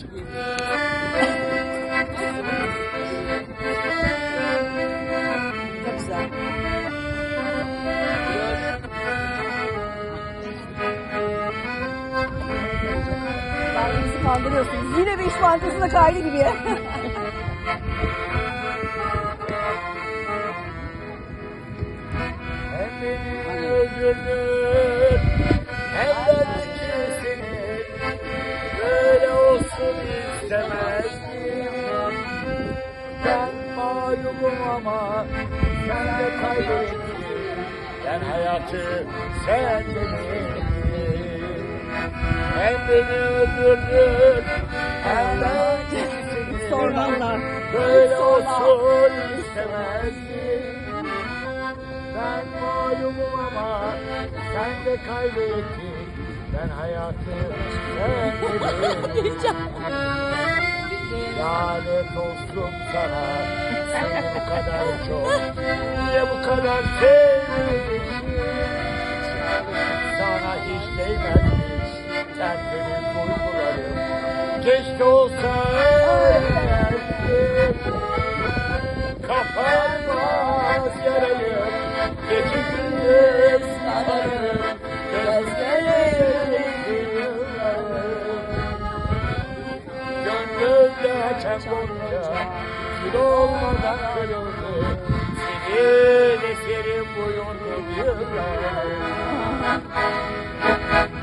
Çok güzel. Ben. Yine bir iş bankasına kaydı gibi. Beni istemezdim. Ben mağlubum ama sen de kaybettin. Ben hayatı sen dedin. Hem beni öldürdün hem de seni Sormanlar. Böyle olsun istemezdim. Ben mağlubum ama sen de kaybettin. Ben hayatı sevmedim. Lanet olsun sana. Seni bu kadar çok. Niye bu kadar sevmişim? Sana hiç değmezmiş. Tertemiz duygularım. Keşke olsa Açan gonca Kül olmadan kırıldı. Senin eserim bu yorgun yıllarım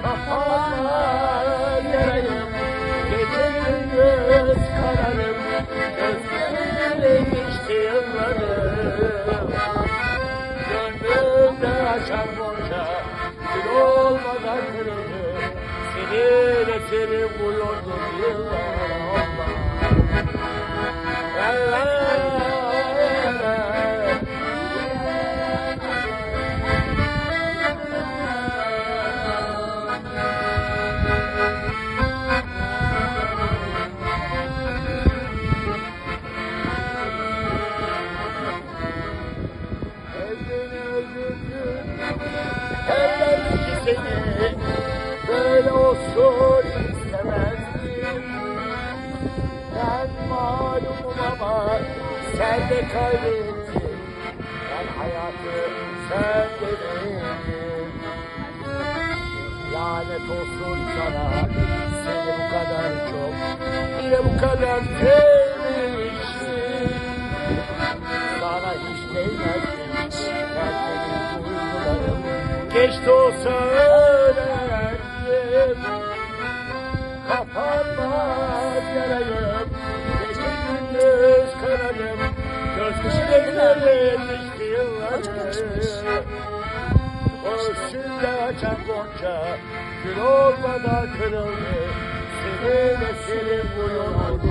Kapanmaz yarayım. Gece gündüz kararım. Gözlerim geçti yıllarım. Gönlümde açan gonca Gül olmadan kırıldı. Senin eserin yorgun yıllar Olsun istemezdim. Ben malumum ama Sen de kaybettin. Ben hayatı sen dedin Lanet olsun sana Seni bu kadar çok Yine bu kadar sevmiştim sana hiç değmezmiş Tertemiz duygularım. Keşke olsa Göğsümde açan gonca Gül olmadan kırıldı Senin eserin bu yolun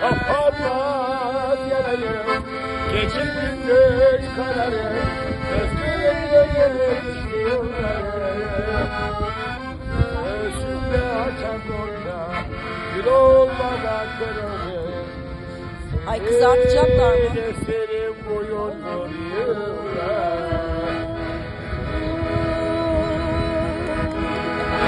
Kapanmaz. yarayım Gece gündüz kararım Gözlerimde geçti yıllarım Göğsümde açan gonca Gül olmadan kırıldı Ay kızartacaklar mı?